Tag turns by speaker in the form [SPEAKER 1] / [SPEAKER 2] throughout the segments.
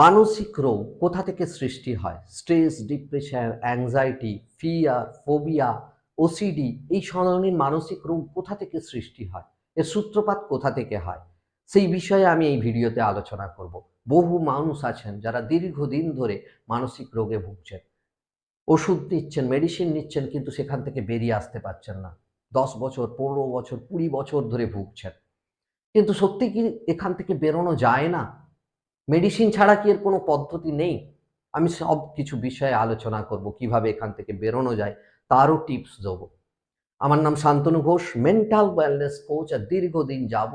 [SPEAKER 1] মানসিক রোগ কোথা থেকে সৃষ্টি হয়? Stress depression anxiety fear phobia OCD এই ধরনের মানসিক রোগ কোথা থেকে সৃষ্টি হয়? এর সূত্রপাত কোথা থেকে হয়? সেই বিষয়ে আমি এই ভিডিওতে আলোচনা করব। বহু মানুষ আছেন যারা দীর্ঘদিন ধরে মানসিক রোগে ভুগছেন। ওষুধ নিচ্ছেন মেডিসিন নিচ্ছেন, কিন্তু সেখান থেকে বেরিয়ে আসতে পারছেন না। দশ বছর, পনেরো বছর, কুড়ি বছর ধরে ভুগছেন। কিন্তু সত্যি কি এখান থেকে বেরোনো যায় না? মেডিসিন ছাড়া কি এর কোনো পদ্ধতি নেই? আমি সব কিছু বিষয়ে আলোচনা করব, কীভাবে এখান থেকে বেরোনো যায়, তারও টিপস দেবো। আমার নাম Shantanu Ghosh mental wellness coach আর দীর্ঘদিন যাব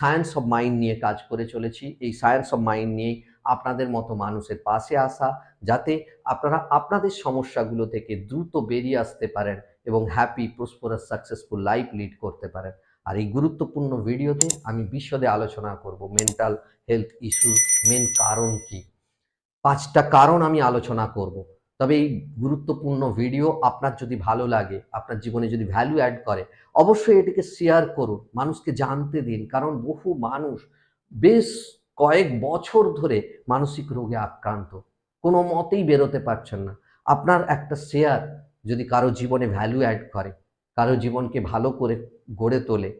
[SPEAKER 1] সায়েন্স অফ মাইন্ড নিয়ে কাজ করে চলেছি। এই সায়েন্স অফ মাইন্ড নিয়েই আপনাদের মতো মানুষের পাশে আসা, যাতে আপনারা আপনাদের সমস্যাগুলো থেকে দ্রুত বেরিয়ে আসতে পারেন এবং happy prosperous successful life lead করতে পারেন। আর এই গুরুত্বপূর্ণ ভিডিওতে আমি বিশদে আলোচনা করব মেন্টাল হেলথ ইস্যু মেন কারণ কি? পাঁচটা কারণ আমি আলোচনা করব। তবে এই গুরুত্বপূর্ণ ভিডিও আপনার যদি ভালো লাগে, আপনার জীবনে যদি ভ্যালু অ্যাড করে, অবশ্যই এটিকে শেয়ার করুন, মানুষকে জানতে দিন, কারণ বহু মানুষ বেশ কয়েক বছর ধরে মানসিক রোগে আক্রান্ত। কোনো মতেই বেরোতে পারছেন না। আপনার একটা শেয়ার যদি কারও জীবনে ভ্যালু অ্যাড করে, কারও জীবনকে ভালো করে গড়ে তোলে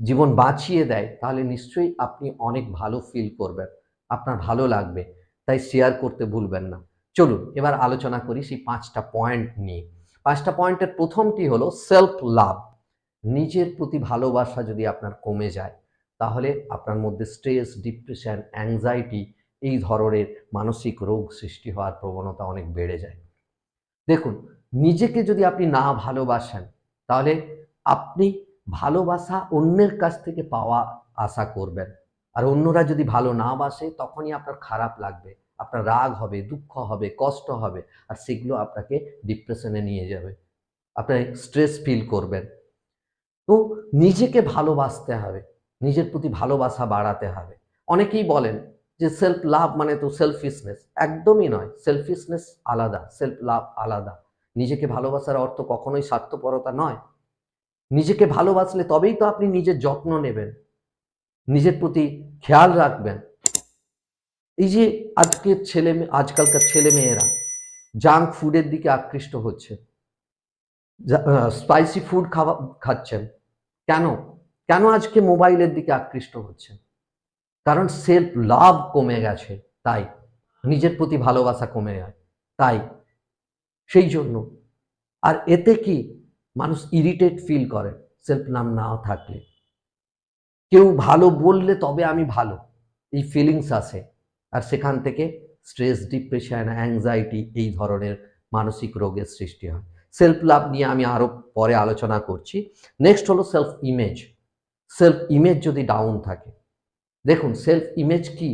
[SPEAKER 1] জীবন বাঁচিয়ে দেয়, তাহলে নিশ্চয়ই আপনি অনেক ভালো ফিল করবেন। আপনার ভালো লাগবে, তাই শেয়ার করতে ভুলবেন না। চলুন, এবার আলোচনা করি সেই পাঁচটা পয়েন্ট নিয়ে। পাঁচটা পয়েন্টের প্রথমটি হলো সেলফ লাভ নিজের প্রতি ভালোবাসা যদি আপনার কমে যায়, তাহলে আপনার মধ্যে স্ট্রেস ডিপ্রেশন অ্যাংজাইটি এই ধরনের মানসিক রোগ সৃষ্টি হওয়ার প্রবণতা অনেক বেড়ে যায়। দেখুন, নিজেকে যদি আপনি না ভালোবাসেন, তাহলে আপনি ভালোবাসা অন্যের কাছ থেকে পাওয়া আশা করবেন। আর অন্যরা যদি ভালো না বাসে, তখনই আপনার খারাপ লাগবে, আপনার রাগ হবে, দুঃখ হবে, কষ্ট হবে, আর সেগুলো আপনাকে ডিপ্রেশনে নিয়ে যাবে। আপনার স্ট্রেস ফিল করবেন। তো নিজেকে ভালোবাসতে হবে, নিজের প্রতি ভালোবাসা বাড়াতে হবে। অনেকেই বলেন যে সেলফ লাভ মানে তো সেলফিশনেস একদমই নয় সেলফিশনেস আলাদা সেলফ লাভ আলাদা। নিজেকে ভালোবাসার অর্থ কখনোই স্বার্থপরতা নয়। নিজেকে ভালোবাসলে তবেই তো আপনি নিজের যত্ন নেবেন, নিজের প্রতি খেয়াল রাখবেন। এই যে আজকের ছেলে আজকালকার ছেলে মেয়েরা জাঙ্ক ফুডের দিকে আকৃষ্ট হচ্ছে স্পাইসি ফুড খাওয়া, খাচ্ছেন, কেন? কেন আজকে মোবাইলের দিকে আকৃষ্ট হচ্ছেন? কারণ সেলফ লাভ কমে গেছে, তাই। নিজের প্রতি ভালোবাসা কমে যায়, তাই। সেই জন্য। আর এতে কি মানুষ ইরিটেট ফিল করে সেলফ নাম না থাকলে। কেউ ভালো বললে তবে আমি ভালো, এই ফিলিংস আসে আর সেখান থেকে স্ট্রেস ডিপ্রেশন অ্যাংজাইটি এই ধরনের মানসিক রোগের সৃষ্টি হয়। সেলফ লাভ নিয়ে আমি আরও পরে আলোচনা করছি। নেক্সট হলো সেলফ ইমেজ সেলফ ইমেজ যদি ডাউন থাকে, দেখুন সেলফ ইমেজ কি?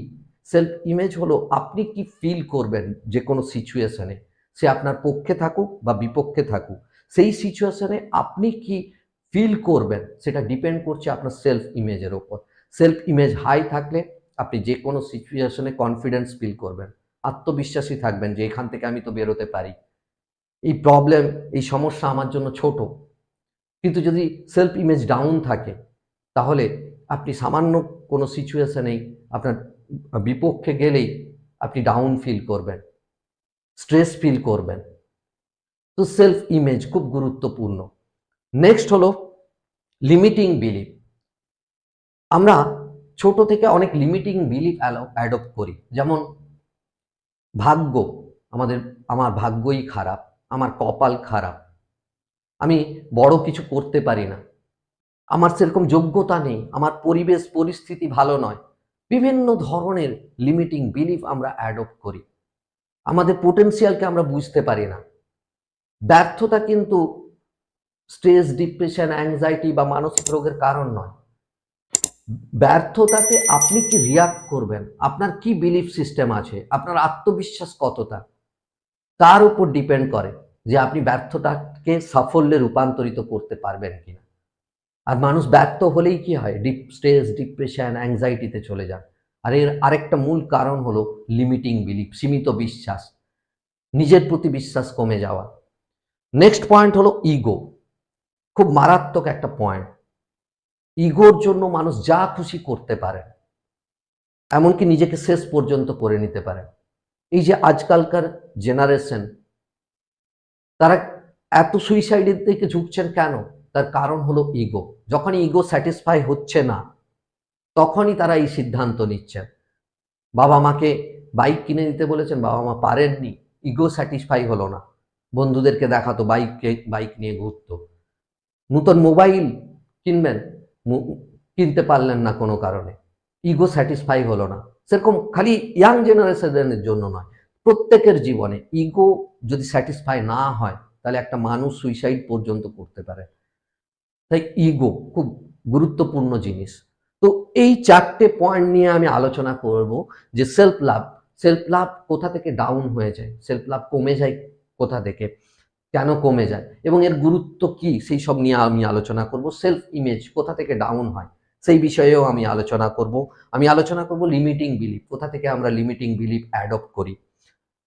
[SPEAKER 1] সেলফ ইমেজ হলো আপনি কি ফিল করবেন যে কোনো সিচুয়েশনে সে আপনার পক্ষে থাকুক বা বিপক্ষে থাকুক। সেই সিচুয়েশনে আপনি কি ফিল করবেন? সেটা ডিপেন্ড করছে আপনার সেলফ ইমেজের ওপর সেলফ ইমেজ হাই থাকলে আপনি যে কোনো সিচুয়েশনে কনফিডেন্স ফিল করবেন। আত্মবিশ্বাসী থাকবেন যে এখান থেকে আমি তো বেরোতে পারি। এই প্রবলেম এই সমস্যা আমার জন্য ছোট। কিন্তু যদি সেলফ ইমেজ ডাউন থাকে, তাহলে আপনি সামান্য কোনো সিচুয়েশনেই আপনার বিপক্ষে গেলেই আপনি ডাউন ফিল করবেন। স্ট্রেস ফিল করবেন। তো সেলফ ইমেজ খুব গুরুত্বপূর্ণ। নেক্সট হলো লিমিটিং বিলিফ আমরা ছোট থেকে অনেক লিমিটিং বিলিফ অ্যাডপ্ট করি। যেমন ভাগ্য, আমাদের, আমার ভাগ্যই খারাপ, আমার কপাল খারাপ, আমি বড় কিছু করতে পারি না, আমার সেরকম যোগ্যতা নেই, আমার পরিবেশ, পরিস্থিতি ভালো নয়, বিভিন্ন ধরনের লিমিটিং বিলিফ আমরা অ্যাডপ্ট করি। আমাদের পোটেন্সিয়ালকে আমরা বুঝতে পারি না। ব্যর্থতা কিন্তু স্ট্রেস ডিপ্রেশন অ্যাংজাইটি বা মানসিক রোগের কারণ নয়। ব্যর্থতাতে আপনি কি রিয়াক্ট করবেন? আপনার কি বিলিফ সিস্টেম আছে? আপনার আত্মবিশ্বাস কতটা? তার উপর ডিপেন্ড করে যে আপনি ব্যর্থতাকে সাফল্যে রূপান্তরিত করতে পারবেন কিনা। আর মানুষ ব্যর্থ হলেই কি হয়? ডিপ স্ট্রেস ডিপ্রেশন অ্যাংজাইটিতে চলে যান। আর এর আরেকটা মূল কারণ হলো লিমিটিং বিলিফ সীমিত বিশ্বাস। নিজের প্রতি বিশ্বাস কমে যাওয়া। নেক্সট পয়েন্ট হলো ইগো খুব মারাত্মক একটা পয়েন্ট ইগোর জন্য মানুষ যা খুশি করতে পারে, এমনকি নিজেকে শেষ পর্যন্ত করে নিতে পারে। এই যে আজকালকার জেনারেশন তারা এত সুইসাইডের দিকে ঝুঁকছেন কেন? তার কারণ হলো ইগো যখন ইগো স্যাটিসফাই হচ্ছে না, তখনই তারা এই সিদ্ধান্ত নিচ্ছেন বাবা মাকে বাইক কিনে দিতে বলেছেন, বাবা মা পারেননি ইগো স্যাটিসফাই হলো না। বন্ধুদেরকে দেখাতো, বাইককে, বাইক নিয়ে ঘুরতো। নূতন মোবাইল কিনবেন কিনতে পারলেন না কোনো কারণে। ইগো স্যাটিসফাই হলো না। সেরকম খালি ইয়াং জেনারেশনের জন্য নয়, প্রত্যেকের জীবনে। ইগো যদি স্যাটিসফাই না হয়, তাহলে একটা মানুষ সুইসাইড পর্যন্ত করতে পারে। তাই ইগো খুব গুরুত্বপূর্ণ জিনিস। তো এই চারটে পয়েন্ট নিয়ে আমি আলোচনা করব যে সেলফ লাভ সেলফ লাভ কোথা থেকে ডাউন হয়ে যায় সেলফ লাভ কমে যায় কোথা থেকে, কেন কমে যায় এবং এর গুরুত্ব কি, সেই সব নিয়ে আমি আলোচনা করব। সেলফ ইমেজ কোথা থেকে ডাউন হয়, সেই বিষয়েও আমি আলোচনা করব। আমি আলোচনা করব লিমিটিং বিলিফ কোথা থেকে আমরা লিমিটিং বিলিফ অ্যাডপ্ট করি।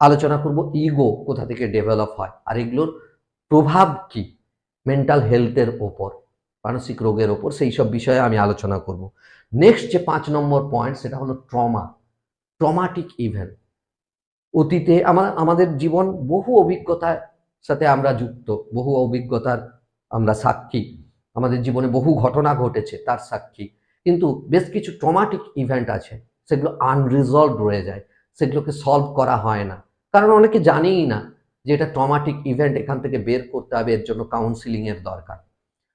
[SPEAKER 1] আলোচনা করব ইগো কোথা থেকে ডেভেলপ হয়, আর এগুলোর প্রভাব কি মেন্টাল হেলথের ওপর, মানসিক রোগের ওপর, সেই সব বিষয়ে আমি আলোচনা করব। নেক্সট যে পাঁচ নম্বর পয়েন্ট সেটা হলো ট্রমা ট্রমাটিক ইভেন্ট অতীতে আমার আমাদের জীবন বহু অভিজ্ঞতার সাথে আমরা যুক্ত, বহু অভিজ্ঞতার আমরা সাক্ষী। আমাদের জীবনে বহু ঘটনা ঘটেছে, তার সাক্ষী। কিন্তু বেশ কিছু ট্রমাটিক ইভেন্ট আছে, সেগুলো আনরিজলভ রয়ে যায়, সেগুলোকে সলভ করা হয় না। কারণ অনেকে জানেই না যে এটা ট্রমাটিক ইভেন্ট এখান থেকে বের করতে হবে, এর জন্য কাউন্সিলিংয়ের দরকার।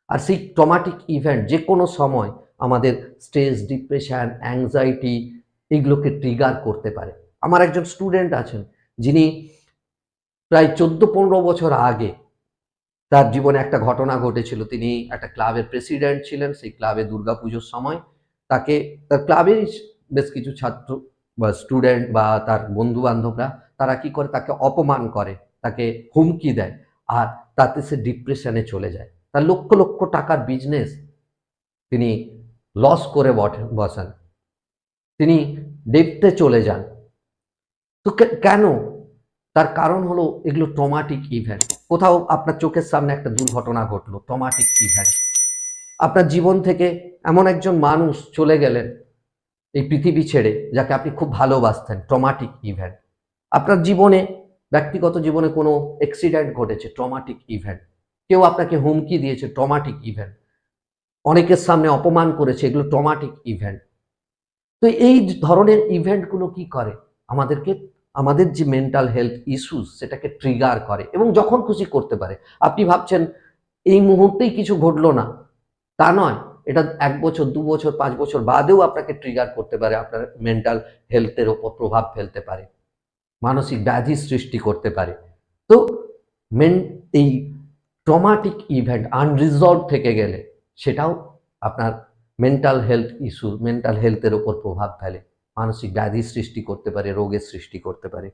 [SPEAKER 1] আর সেই ট্রমাটিক ইভেন্ট যে কোনো সময় আমাদের স্ট্রেস ডিপ্রেশন অ্যাংজাইটি এগুলোকে ট্রিগার করতে পারে। আমার একজন স্টুডেন্ট আছেন, যিনি প্রায় চোদ্দ পনেরো বছর আগে তার জীবনে একটা ঘটনা ঘটেছিল। তিনি একটা ক্লাবের প্রেসিডেন্ট ছিলেন, সেই ক্লাবে দুর্গাপুজোর সময় তাকে, তার ক্লাবেরই বেশ কিছু ছাত্র বা স্টুডেন্ট বা তার বন্ধু বান্ধবরা তারা কি করে, তাকে অপমান করে, তাকে হুমকি দেয় আর তাতে সে ডিপ্রেশনে চলে যায়। তার লক্ষ লক্ষ টাকার বিজনেস তিনি লস করে বসান। তিনি ডেপতে চলে যান। তো কেন? তার কারণ হলো এগুলো ট্রমাটিক ইভেন্ট কোথাও আপনার চোখের সামনে একটা দুর্ঘটনা ঘটলো ট্রমাটিক ইভেন্ট আপনার জীবন থেকে এমন একজন মানুষ চলে গেলেন এই পৃথিবী ছেড়ে, যাকে আপনি খুব ভালোবাসতেন ট্রমাটিক ইভেন্ট আপনার জীবনে, ব্যক্তিগত জীবনে কোনো অ্যাক্সিডেন্ট ঘটেছে ট্রমাটিক ইভেন্ট কেউ আপনাকে হুমকি দিয়েছে ট্রমাটিক ইভেন্ট অনেকের সামনে অপমান করেছে, এগুলো ট্রমাটিক ইভেন্ট তো এই ধরনের ইভেন্টগুলো কি করে? আমাদেরকে আমাদের যে মেন্টাল হেলথ ইস্যুস সেটাকে ট্রিগার করে এবং যখন খুশি করতে পারে। আপনি ভাবছেন, এই মুহূর্তেই কিছু ঘটলো না। তা নয়। এটা এক বছর, দু বছর, পাঁচ বছর বাদেও আপনাকে ট্রিগার করতে পারে, আপনার মেন্টাল হেলথের ওপর প্রভাব ফেলতে পারে। মানসিক ব্যাধি সৃষ্টি করতে পারে। তো মেন এই ট্রমাটিক ইভেন্ট আনরিজলভ থেকে গেলে সেটাও আপনার মেন্টাল হেলথ ইস্যু মেন্টাল হেলথের ওপর প্রভাব ফেলে। মানসিক ব্যাধি সৃষ্টি করতে পারে, রোগের সৃষ্টি করতে পারে।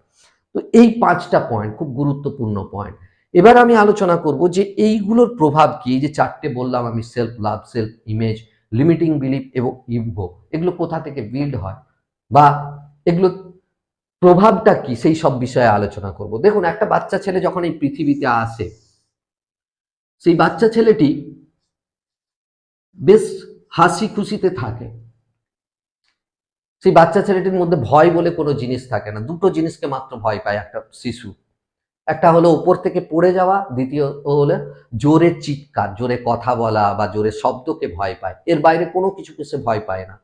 [SPEAKER 1] তো এই পাঁচটা পয়েন্ট খুব গুরুত্বপূর্ণ পয়েন্ট এবার আমি আলোচনা করব যে এইগুলোর প্রভাব কি? এই যে চারটে বললাম আমি self love self image limiting belief এবং ইভো এগুলো কোথা থেকে বিল্ড হয়? বা এগুলো প্রভাবটা কি? সেই সব বিষয়ে আলোচনা করব। দেখুন, একটা বাচ্চা ছেলে যখন এই পৃথিবীতে আসে, সেই বাচ্চা ছেলেটি বেশ হাসি খুশিতে থাকে। সেই বাচ্চা ছেলেটির মধ্যে ভয় বলে কোনো জিনিস থাকে না। দুটো জিনিসকে মাত্র ভয় পায়, একটা শিশু। একটা হলো উপর থেকে পড়ে যাওয়া, দ্বিতীয় হলো জোরে চিৎকার, জোরে কথা বলা বা জোরে শব্দকে ভয় পায়। এর বাইরে কোনো কিছুকে সে ভয় পায় না।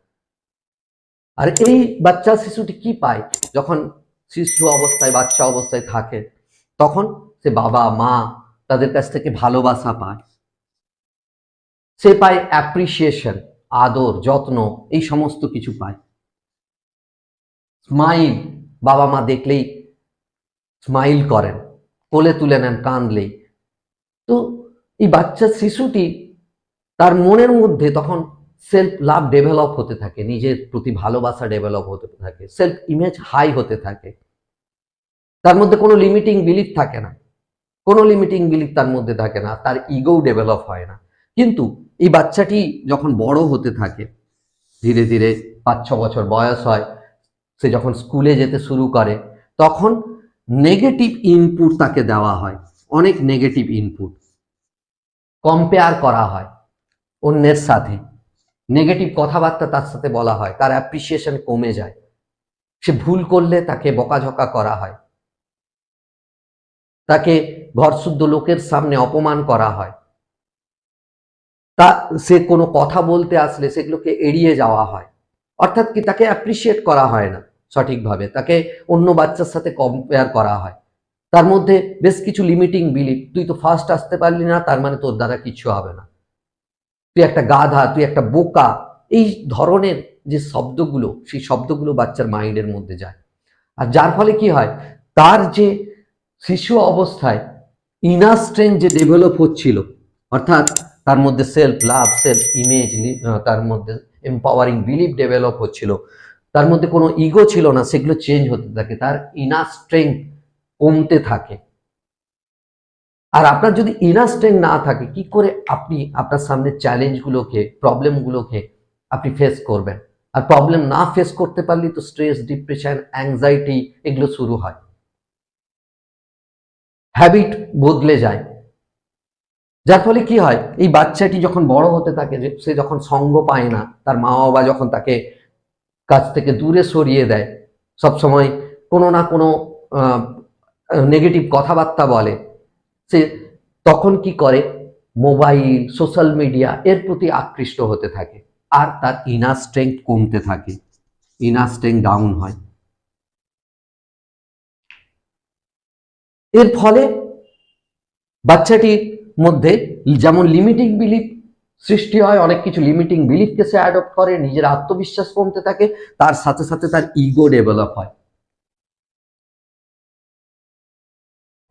[SPEAKER 1] আর এই বাচ্চা শিশুটি কি পায়? যখন শিশু অবস্থায়, বাচ্চা অবস্থায় থাকে, তখন সে বাবা, মা তাদের কাছ থেকে ভালোবাসা পায়। সে পায় অ্যাপ্রিসিয়েশন আদর, যত্ন, এই সমস্ত কিছু পায়। স্মাইল, বাবা মা দেখলেই স্মাইল করেন, কোলে তুলে নেন, কাঁদলেই। তো এই বাচ্চা শিশুটি তার মনের মধ্যে তখন সেলফ লাভ ডেভেলপ হতে থাকে, নিজের প্রতি ভালোবাসা ডেভেলপ হতে থাকে সেলফ ইমেজ হাই হতে থাকে। তার মধ্যে কোনো লিমিটিং বিলিফ থাকে না। কোনো লিমিটিং বিলিফ তার মধ্যে থাকে না, তার ইগোও ডেভেলপ হয় না। কিন্তু এই বাচ্চাটি যখন বড় হতে থাকে, ধীরে ধীরে পাঁচ ছ বছর বয়স হয় সে যখন স্কুলে যেতে শুরু করে, তখন নেগেটিভ ইনপুট তাকে দেওয়া হয়। অনেক নেগেটিভ ইনপুট কম্পেয়ার করা হয় অন্যের সাথে। নেগেটিভ কথাবার্তা তার সাথে বলা হয়, তার অ্যাপ্রিসিয়েশন কমে যায়। সে ভুল করলে তাকে বকাঝকা করা হয়। তাকে ঘরশুদ্ধ লোকের সামনে অপমান করা হয়। তা সে কোনো কথা বলতে আসলে সেগুলোকে এড়িয়ে যাওয়া হয়। অর্থাৎ কি তাকে অ্যাপ্রিসিয়েট করা হয় না সঠিকভাবে, তাকে অন্য বাচ্চার সাথে কম্পেয়ার করা হয়। তার মধ্যে বেশ কিছু লিমিটিং বিলিফ তুই তো ফার্স্ট আসতে পারলি না, তার মানে তোর দ্বারা কিছু হবে না। তুই একটা গাধা, তুই একটা বোকা, এই ধরনের যে শব্দগুলো, সেই শব্দগুলো বাচ্চার মাইন্ডের মধ্যে যায়। আর যার ফলে কি হয়, তার যে শিশু অবস্থায় ইনার স্ট্রেংথ যে ডেভেলপ হচ্ছিল, অর্থাৎ তার মধ্যে সেলফ লাভ সেলফ ইমেজ তার মধ্যে এম্পাওয়ারিং বিলিভ ডেভেলপ হচ্ছিল। তার মধ্যে কোনো ইগো ছিল না, সেগুলো চেঞ্জ হতে থাকে, তার ইনার স্ট্রেংথ কমতে থাকে। আর আপনার যদি ইনার স্ট্রেংথ না থাকে, কি করে আপনি আপনার সামনে চ্যালেঞ্জগুলোকে প্রবলেমগুলোকে আপনি ফেস করবেন? আর প্রবলেম না ফেস করতে পারলে তো স্ট্রেস ডিপ্রেশন অ্যাংজাইটি এগুলো শুরু হয়। হ্যাবিট বদলে যায়। যার ফলে কি হয়? এই বাচ্চাটি যখন বড় হতে থাকে সে যখন সঙ্গ পায় না, তার মা বাবা যখন তাকে কাছ থেকে দূরে সরিয়ে দেয়, সবসময় কোনো না কোনো নেগেটিভ কথাবার্তা বলে, সে তখন কি করে? মোবাইল, সোশ্যাল মিডিয়া এর প্রতি আকৃষ্ট হতে থাকে আর তার ইনার স্ট্রেংথ কমতে থাকে। ইনার স্ট্রেংথ ডাউন হয়। এর ফলে বাচ্চাটির মধ্যে যেমন লিমিটিং বিলিফ সৃষ্টি হয়, অনেক কিছু লিমিটিং বিলিফকে সে অ্যাডপ্ট করে, নিজের আত্মবিশ্বাস কমতে থাকে, তার সাথে সাথে তার ইগো ডেভেলপ হয়।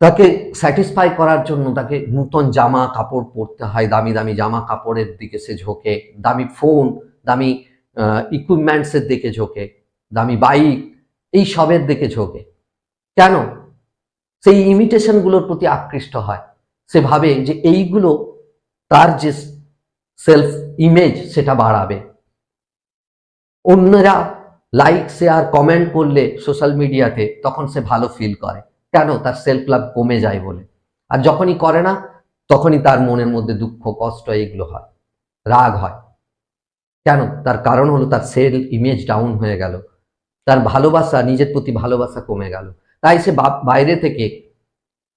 [SPEAKER 1] তাকে স্যাটিসফাই করার জন্য তাকে নূতন জামা কাপড় পরতে হয়, দামি দামি জামা কাপড়ের দিকে সে ঝোঁকে, দামি ফোন দামি ইকুইপমেন্টসের দিকে ঝোঁকে, দামি বাইক এই সবের দিকে ঝোঁকে। কেন? সেই ইমিটেশনগুলোর প্রতি আকৃষ্ট হয়। সে ভাবে যে এইগুলো তার যে সেলফ ইমেজ সেটা বাড়াবে। অন্যরা লাইক শেয়ার কমেন্ট করলে সোশ্যাল মিডিয়াতে তখন সে ভালো ফিল করে। কেন? তার সেলফ লাভ কমে যায় বলে। আর যখনই করে না, তখনই তার মনের মধ্যে দুঃখ, কষ্ট এগুলো হয়, রাগ হয়। কেন? তার কারণ হলো তার সেল ইমেজ ডাউন হয়ে গেল। তার ভালোবাসা, নিজের প্রতি ভালোবাসা কমে গেল। তাই সে বাইরে থেকে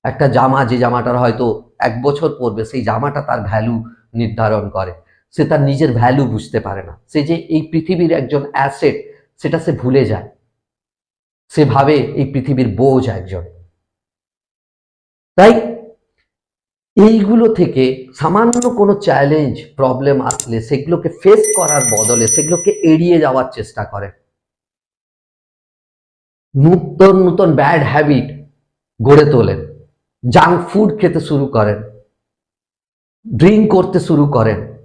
[SPEAKER 1] একটা জামা, যে জামাটার হয়তো এক বছর পরবে সেই জামাটা তার ভ্যালু নির্ধারণ করে। সে তার নিজের ভ্যালু বুঝতে পারে না। সে যে এই পৃথিবীর একজন অ্যাসেট সেটা সে ভুলে যায়। সে ভাবে এই পৃথিবীর বোঝ একজন। তাই এইগুলো থেকে সামান্য কোনো চ্যালেঞ্জ প্রবলেম আসলে সেগুলোকে ফেস করার বদলে সেগুলোকে এড়িয়ে যাওয়ার চেষ্টা করে। নূতন নূতন ব্যাড হ্যাবিট গড়ে তোলেন। জাঙ্ক ফুড খেতে শুরু করেন। ড্রিঙ্ক করতে শুরু করেন।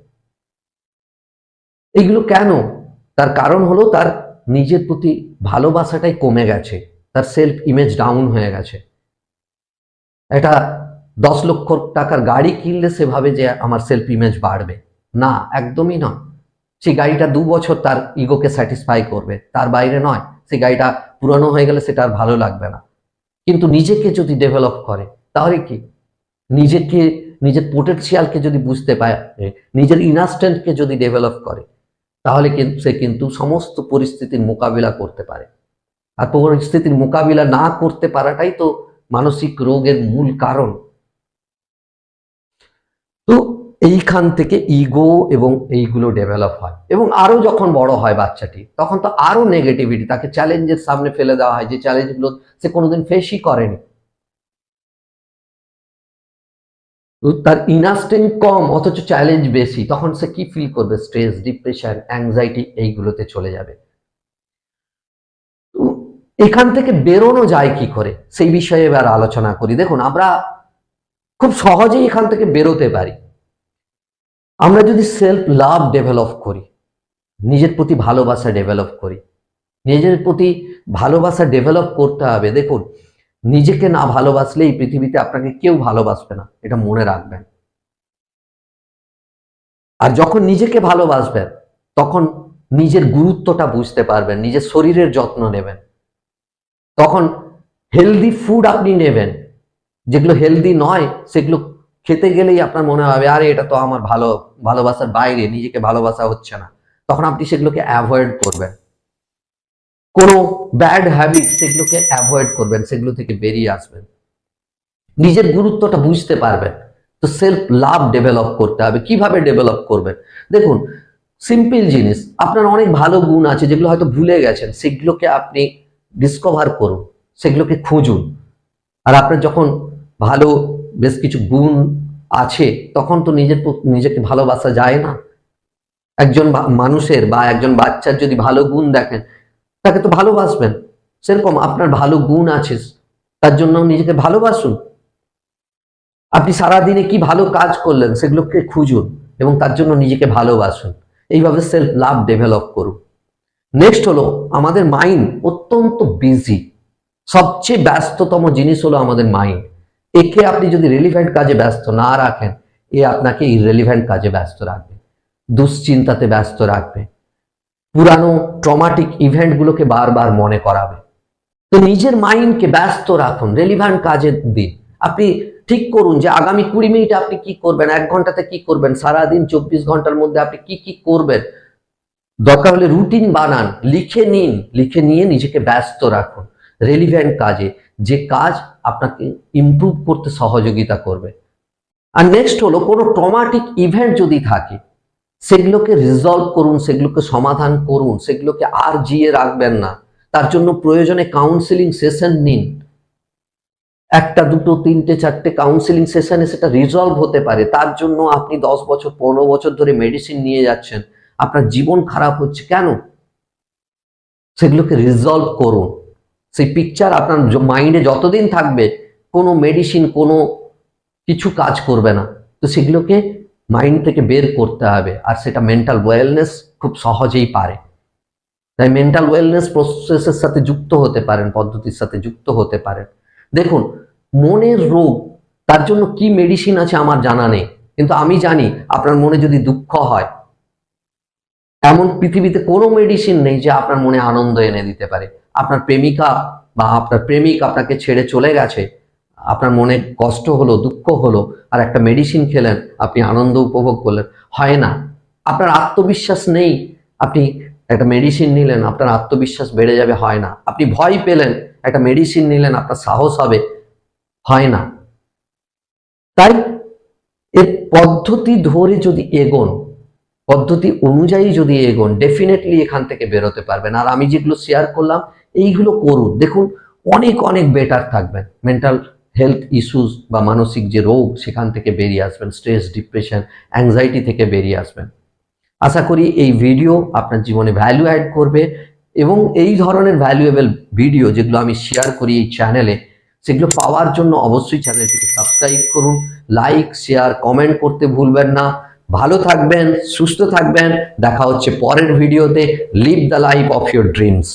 [SPEAKER 1] এগুলো কেন? তার কারণ হলো তার নিজের প্রতি ভালোবাসাটাই কমে গেছে। তার সেলফ ইমেজ ডাউন হয়ে গেছে। এটা দশ লক্ষ টাকার গাড়ি কিনলে সেভাবে যে আমার সেলফ ইমেজ বাড়বে। না, একদমই নয় সেই গাড়িটা দু বছর তার ইগোকে স্যাটিসফাই করবে। তার বাইরে নয়। সেই গাড়িটা পুরনো হয়ে গেলে সেটা আর ভালো লাগবে না। কিন্তু নিজেকে যদি ডেভেলপ করে তাহলে কি? নিজেকে, নিজের পোটেনশিয়ালকে যদি বুঝতে পায় নিজের ইনাস্ট্যান্টকে যদি ডেভেলপ করে, তাহলে কিন্তু সে কিন্তু সমস্ত পরিস্থিতির মোকাবিলা করতে পারে। আর পরিস্থিতির মোকাবিলা না করতে পারাটাই তো মানসিক রোগের মূল কারণ। তো এইখান থেকে ইগো এবং এইগুলো ডেভেলপ হয়। এবং আরও যখন বড় হয় বাচ্চাটি, তখন তো আরও নেগেটিভিটি তাকে চ্যালেঞ্জের সামনে ফেলে দেওয়া হয়। যে চ্যালেঞ্জগুলো সে কোনোদিন ফেসই করেনি। তার ইনাস্টিং কম, অথচ চ্যালেঞ্জ বেশি, তখন সে কি ফিল করবে? স্ট্রেস ডিপ্রেশন অ্যাংজাইটি এইগুলোতে চলে যাবে। এখান থেকে বেরোনো যায় কি করে? সেই বিষয়ে এবার আলোচনা করি। দেখুন, আমরা খুব সহজেই এখান থেকে বেরোতে পারি। আমরা যদি সেলফ লাভ ডেভেলপ করি, নিজের প্রতি ভালোবাসা ডেভেলপ করি, নিজের প্রতি ভালোবাসা ডেভেলপ করতে হবে। দেখুন নিজেকে না ভালোবাসলে এই পৃথিবীতে আপনাকে কেউ ভালোবাসবে না, এটা মনে রাখবেন। আর যখন নিজেকে ভালোবাসবেন, তখন নিজের গুরুত্বটা বুঝতে পারবেন, নিজের শরীরের যত্ন নেবেন। তখন হেলদি ফুড আপনি নেবেন, যেগুলো হেলদি নয়, সেগুলো খেতে গেলেই আপনার মনে হবে, আরে, এটা তো আমার ভালো, ভালোবাসার বাইরে, নিজেকে ভালোবাসা হচ্ছে না। তখন আপনি সেগুলোকে অ্যাভয়েড করবেন। কোনো ব্যাড হ্যাবিট সেগুলোকে অ্যাভয়েড করবেন, সেগুলো থেকে বেরিয়ে আসবেন। নিজের গুরুত্বটা বুঝতে পারবেন। তো সেলফ লাভ ডেভেলপ করতে হবে। কীভাবে ডেভেলপ করবেন? দেখুন সিম্পল জিনিস, আপনার অনেক ভালো গুণ আছে যেগুলো হয়তো ভুলে গেছেন, সেগুলোকে আপনি ডিসকভার করুন, সেগুলোকে খুঁজুন। আর আপনার যখন ভালো বেশ কিছু গুণ আছে, তখন তো নিজের নিজেকে ভালোবাসা যায় না। একজন মানুষের বা একজন বাচ্চার যদি ভালো গুণ দেখেন তাকে তো ভালোবাসবেন। সেরকম আপনার ভালো গুণ আছে, তার জন্য নিজেকে ভালোবাসুন। আপনি সারাদিনে কি ভালো কাজ করলেন সেগুলোকে খুঁজুন এবং তার জন্য নিজেকে ভালোবাসুন। এইভাবে সেলফ লাভ ডেভেলপ করুন। নেক্সট হলো, আমাদের মাইন্ড অত্যন্ত বিজি সবচেয়ে ব্যস্ততম জিনিস হলো আমাদের মাইন্ড একে আপনি যদি রিলিভেন্ট কাজে ব্যস্ত না রাখেন, এ আপনাকে ইরেলিভেন্ট কাজে ব্যস্ত রাখবে। দুশ্চিন্তাতে ব্যস্ত রাখবে। পুরানো ট্রমাটিক ইভেন্টগুলোকে বারবার মনে করাবে। তো নিজের মাইন্ডকে ব্যস্ত রাখুন রেলিভেন্ট কাজে দিন। আপনি ঠিক করুন যে আগামী কুড়ি মিনিটে আপনি কি করবেন, এক ঘন্টাতে কি করবেন, সারাদিন চব্বিশ ঘণ্টার মধ্যে আপনি কি কি করবেন? দরকার হলে রুটিন বানান, লিখে নিন, লিখে নিয়ে নিজেকে ব্যস্ত রাখুন। রেলিভেন্ট কাজে, যে কাজ আপনাকে ইমপ্রুভ করতে সহযোগিতা করবে। আর নেক্সট হলো কোনো ট্রমাটিক ইভেন্ট যদি থাকে সেগুলোকে রিজলভ করুন, সেগুলোকে সমাধান করুন, সেগুলোকে আর জিয়ে রাখবেন না। তার জন্য প্রয়োজনে কাউন্সিলিং সেশন নিন। একটা, দুটো, তিনটে, চারটে কাউন্সিলিং সেশনে সেটা রিজলভ হতে পারে। তার জন্য আপনি দশ বছর, পনেরো বছর ধরে মেডিসিন নিয়ে যাচ্ছেন। আপনার জীবন খারাপ হচ্ছে কেন? সেগুলোকে রিজলভ করুন। সেই পিকচার আপনার মাইন্ডে যতদিন থাকবে, কোনো মেডিসিন কোনো কিছু কাজ করবে না। তো সেগুলোকে মাইন্ড থেকে বের করতে হবে, আর সেটা মেন্টাল ওয়েলনেস খুব সহজেই পারে। তাই মেন্টাল ওয়েলনেস প্রসেসের সাথে যুক্ত হতে পারেন, পদ্ধতির সাথে যুক্ত হতে পারেন। দেখুন, মনের রোগ, তার জন্য কি মেডিসিন আছে আমার জানা নেই, কিন্তু আমি জানি আপনার মনে যদি দুঃখ হয়, এমন পৃথিবীতে কোনো মেডিসিন নেই যে আপনার মনে আনন্দ এনে দিতে পারে। আপনার প্রেমিকা বা আপনার প্রেমিক আপনাকে ছেড়ে চলে গেছে আপনার মনে কষ্ট হলো, দুঃখ হলো, আর একটা মেডিসিন খেলেন, আপনি আনন্দ উপভোগ করলেন, হয় না। আপনার আত্মবিশ্বাস নেই, আপনি একটা মেডিসিন নিলেন, আপনার আত্মবিশ্বাস বেড়ে যাবে, হয় না। আপনি ভয় পেলেন, একটা মেডিসিন নিলেন, আপনার সাহস হবে, হয় না। তাই এর পদ্ধতি ধরে যদি এগোন, পদ্ধতি অনুযায়ী যদি এগোন ডেফিনেটলি এখান থেকে বেরোতে পারবেন। আর আমি যেগুলো শেয়ার করলাম, এইগুলো করুন। দেখুন, অনেক অনেক বেটার থাকবেন। মেন্টাল হেলথ ইস্যুস বা মানসিক যে রোগ সেখান থেকে বেরিয়ে আসবেন স্ট্রেস ডিপ্রেশন অ্যাংজাইটি থেকে বেরিয়ে আসবেন। আশা করি এই ভিডিও আপনার জীবনে ভ্যালু অ্যাড করবে এবং এই ধরনের ভ্যালুয়েবল ভিডিও যেগুলো আমি শেয়ার করি এই চ্যানেলে সেগুলো পাওয়ার জন্য অবশ্যই চ্যানেলটিকে সাবস্ক্রাইব করুন লাইক শেয়ার কমেন্ট করতে ভুলবেন না। ভালো থাকবেন, সুস্থ থাকবেন। দেখা হচ্ছে পরের ভিডিওতে live the life of your dreams